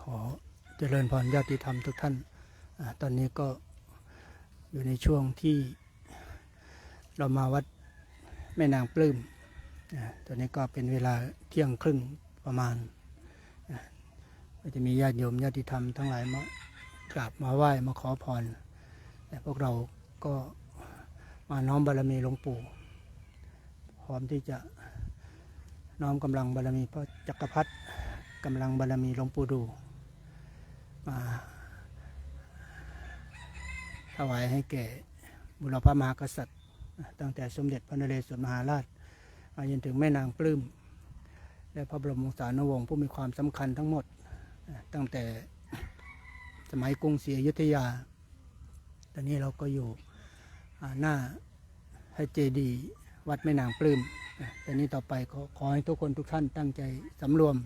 ขอเจริญพรญาติธรรมทุกท่านอตอนนี้ก็อยู่ในช่วงที่เรามาวัดแม่นางปลื้มตอนนี้ก็เป็นเวลาเที่ยงครึ่งประมาณก็จะมีญาติโยมญาติธรรมทั้งหลายมากราบมาไหว้มาขอพรแต่พวกเราก็มาน้อมบารมีหลวงปู่พร้อมที่จะน้อมกำลังบารมีพระจักรพรรดิ กำลังบารมีหลวงปู่ดูมาถวายให้แก่บุรพมหากษัตริย์ ตั้งแต่สมเด็จพระนเรศวรมหาราชมาจนถึงแม่นางปลื้มและพระบรมวงศานุวงศ์ผู้มีความสำคัญทั้งหมด ตั้งแต่สมัยกรุงศรีอยุธยา ตอนนี้เราก็อยู่หน้าพระเจดีย์วัดแม่นางปลื้มตอนนี้ต่อไปขอขอให้ทุกคนทุกท่านตั้งใจสำรวม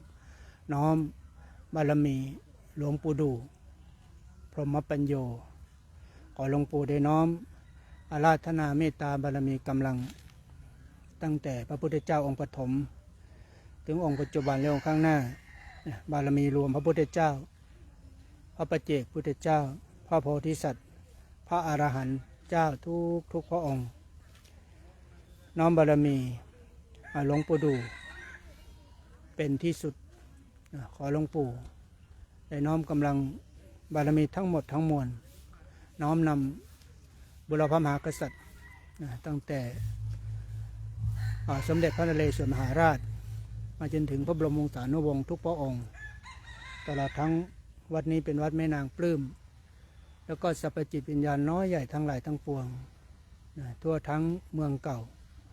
น้อมบารมีหลวงปู่ดูพรหมปัญโย ขอหลวงปู่ได้น้อม อาราธนาเมตตาบารมีกำลัง ตั้งแต่พระพุทธเจ้าองค์ปฐมถึงองค์ปัจจุบันและองค์ข้างหน้า บารมีรวมพระพุทธเจ้า พระปัจเจกพุทธเจ้า พระโพธิสัตว์ พระอรหันต์เจ้าทุกทุกพระองค์ น้อมบารมีหลวงปู่ดู เป็นที่สุด ขอหลวงปู่ได้น้อมกำลังบารมีทั้งหมดทั้งมวล น้อมนำบุรพมหากษัตริย์ตั้งแต่สมเด็จพระนเรศวรมหาราช มาจนถึงพระบรมวงศานุวงศ์ทุกพระองค์ ตลอดทั้งวัดนี้เป็นวัดแม่นางปลื้มแล้วก็สรรพจิตวิญญาณน้อยใหญ่ทั้งหลายทั้งปวงทั่วทั้งเมืองเก่า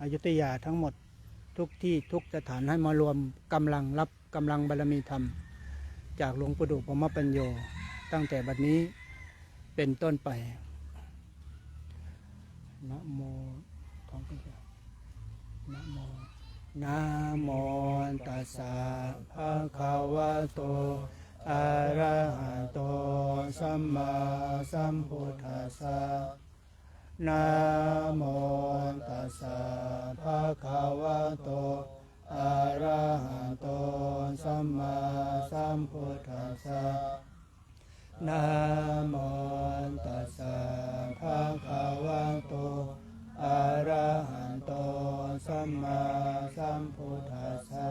อายุทยาทั้งหมดทุกที่ทุกสถานให้มารวมกำลังรับ กำลังบารมีธรรม จากหลวงปู่ดูปรมปัญโยตั้งแต่บัดนี้เป็นต้นไปนะโมท้องกันเถอะนะโมนะโมตัสสะภะคะวะโตอะระหะโตสัมมาสัมพุทธัสสะนะโมตัสสะภะคะวะโต อะระหะโตสัมมาสัมพุทธัสสะนะโมตัสสะภะคะวะโตอะระหะโตสัมมาสัมพุทธัสสะ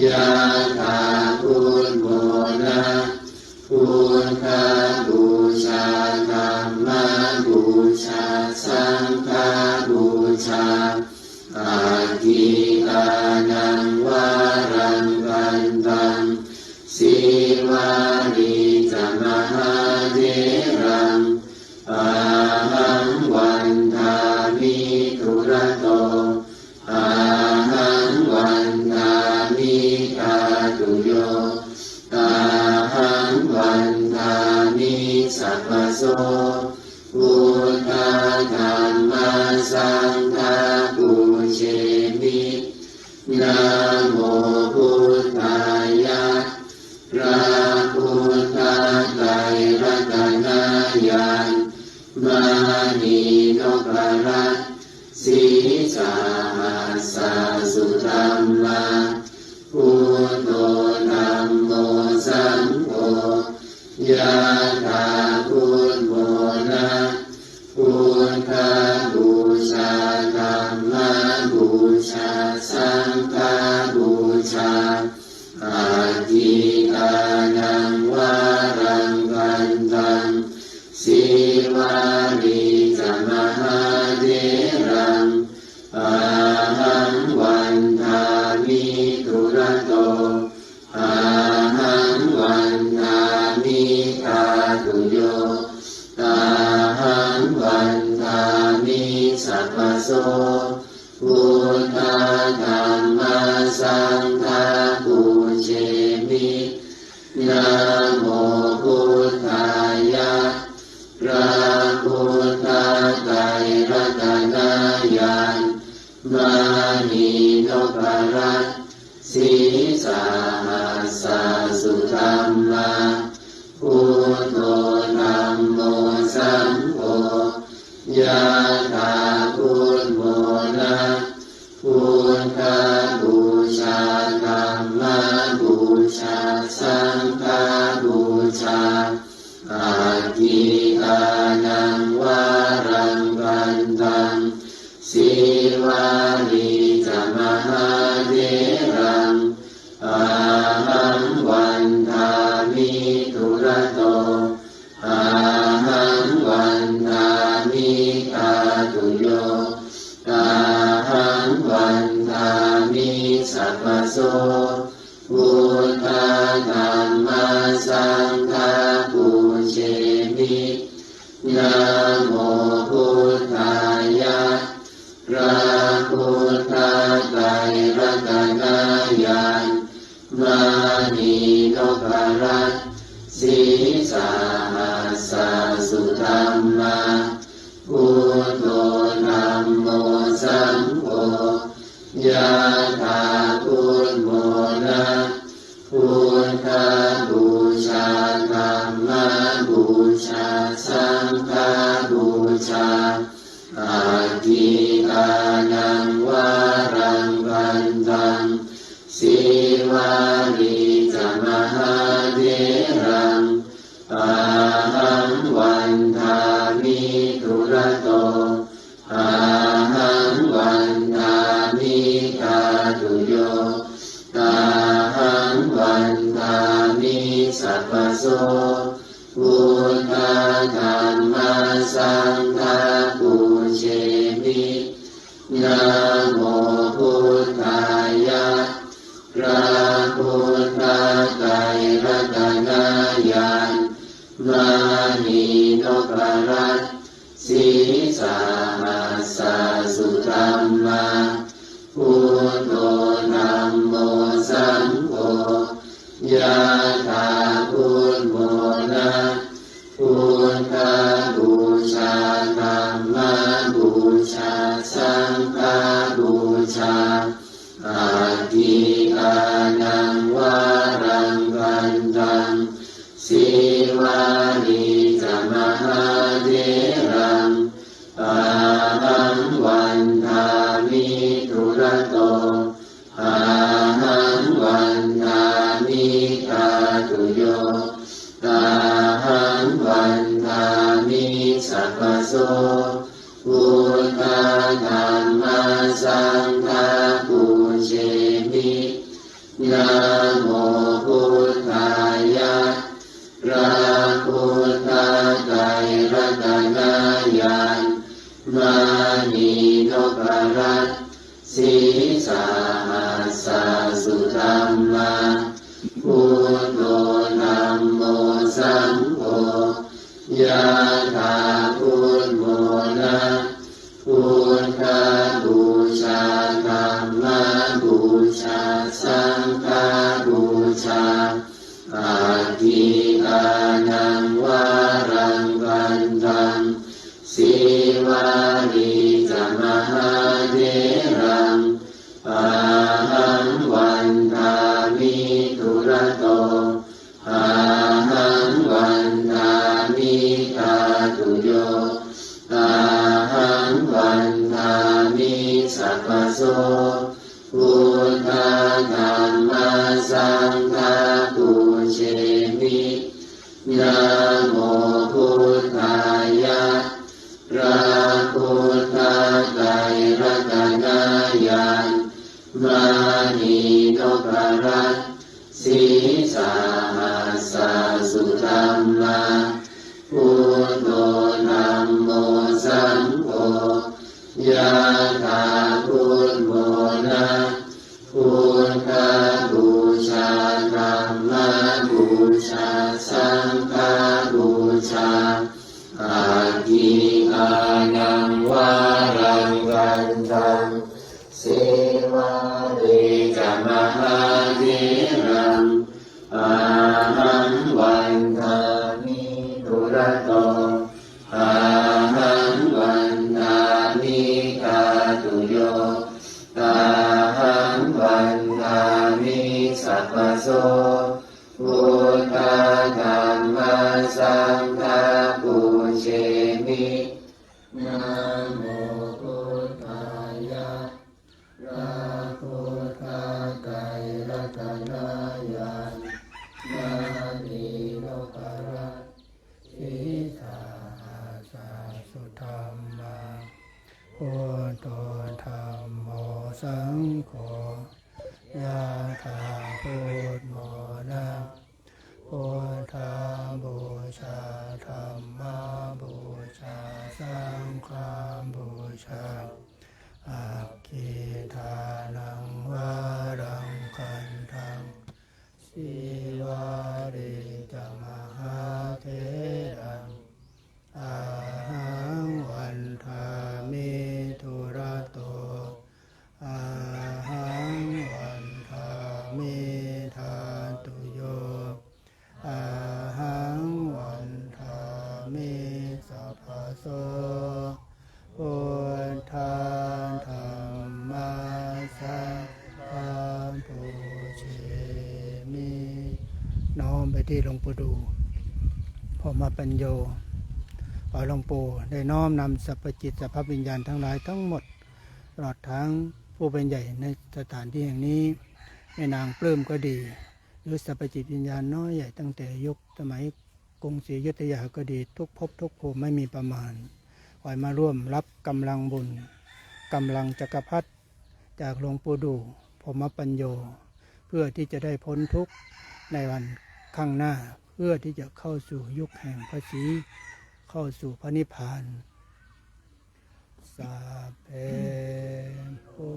ยาถาภูนโมนาภูนคาบูชาธรรมบูชาสังฆบูชา สั สัพพโสพุทธธรรมสังฆปุเชมินะโมพุทธายะพระพุทธไตรรัตนายานมานีนพรัตสีสาหัสสุธรรมา ชาสังฆบูชาอาทิตานังวารังกันตังสีวารีจมหาเทรังอาหังวันทามิทุระโตอาหังวันทามิกาตุโยอาหังวันทามิสัพพโส นพรัตสีสาหัสสะสุธรรมาพุทโธธัมโมสังโฆยะถาพุทโมนะพุทธบูชาธรรมบูชาสังฆบูชาอาทิตานังวารังกันตังสีวารีจมา มิทุระโตอาหังวันทามิกาตุโยตาหังวันทามิสัพพโสพุทธธรรมสังฆปุเชมินะโมพุทธายะพระพุทธไตรรัตนายานมานีนพรัตน์ สาหัสสุธรรมาพุทโธธัมโมสังโฆยะถาพุทโมนะพุทธาบูชาธรรมบูชาสังฆบูชาอาทิตา สั สี นพรัตสีสาหัสสะสุธรรมาพุทโธธัมโมสังโฆยะถาพุทโมนะพุทธบูชาธรรมบูชาสังฆบูชาอาทิอานังวารังวันตังเสวาเร จ ที่หลวงปู่ดูพอมาปัญโยขอหลวงปู่ได้น้อมนำสรรพจิตสรรพวิญญาณทั้งหลายทั้งหมดตลอดทั้งผู้เป็นใหญ่ในสถานที่แห่งนี้แม่นางปลื้มก็ดี หรือสัพพจิตวิญญาณน้อยใหญ่ตั้งแต่ยุคสมัยกรุงศรีอยุธยาก็ดี ทุกภพทุกภูมิไม่มีประมาณขอให้มาร่วมรับกำลังบุญกำลังจักรพรรดิจากหลวงปู่ดูพมปัญโย เพื่อที่จะได้พ้นทุกข์ในวัน ข้างหน้าเพื่อที่จะเข้าสู่ยุคแห่งพระศรีเข้าสู่พระนิพพานสาเพพุ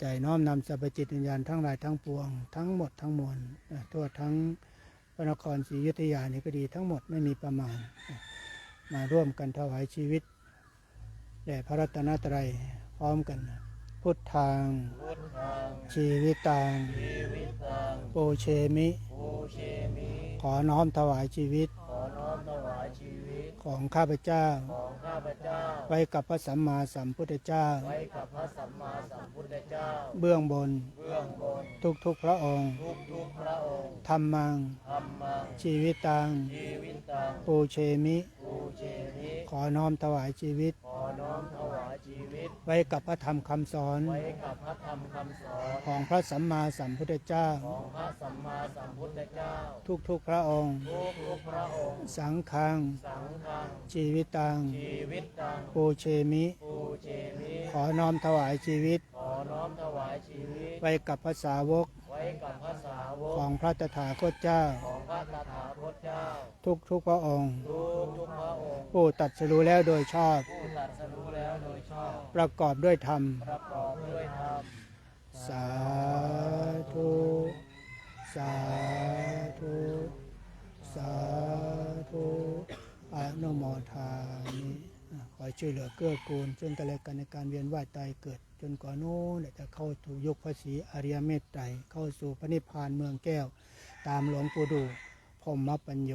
ในใจน้อมนำสรรพจิตวิญญาณทั้งหลายทั้งปวง ทั้งหมดทั้งมวลนะทั่วทั้งพระนครศรีอยุธยานี่ก็ดีทั้งหมดไม่มีประมาณนะมาร่วมกันถวายชีวิตแด่พระรัตนตรัยพร้อมกันนะพุทธังพุทธังชีวิตังชีวิตังโอเชมิปูเชมิ ขอน้อมถวายชีวิต ขอน้อมถวายชีวิตของข้าพเจ้า ของข้าพเจ้า ไว้กับพระสัมมาสัมพุทธเจ้า ไว้กับพระสัมมาสัมพุทธเจ้า เบื้องบน เบื้องบน ทุกทุกๆพระองค์ ทุกทุกๆพระองค์ธรรมัง ธรรมัง ชีวิตัง ชีวิตัง ปูเชมิ ปูเชมิ ขอน้อมถวายชีวิต ขอน้อมถวายชีวิต ไว้กับพระธรรมคำสอน ไว้กับพระธรรมคำสอนของพระสัมมาสัมพุทธเจ้า ของพระสัมมาสัมพุทธเจ้า ทุกทุกๆพระองค์ ทุกทุกๆพระองค์ สังฆัง สังฆัง ชีวิตัง ชีวิตังปูเชมิ ปูเชมิ ขอน้อมถวายชีวิต ขอน้อมถวายชีวิต ไว้กับพระสาวก ไว้กับพระสาวก ของพระตถาคตเจ้า ของพระตถาคตเจ้า ทุกทุกๆพระองค์ ทุกทุกพระองค์ ผู้ตัดสรู้แล้วโดยชอบ ผู้ตรัดสรู้แล้ว โดยชอบ ประกอบด้วยธรรม ประกอบด้วยธรรม สาธุ สาธุ สาธุอนุโมทามิขอให้ช่วยเหลือเกื้อกูลซึ่งกันและกันในการเวียนว่ายตายเกิด จนกว่าโน้นจะเข้าถูกยุคพระศรีอริยเมตไตรเข้าสู่พระนิพพานเมืองแก้ว ตามหลวงปู่ดูพรหมปัญโย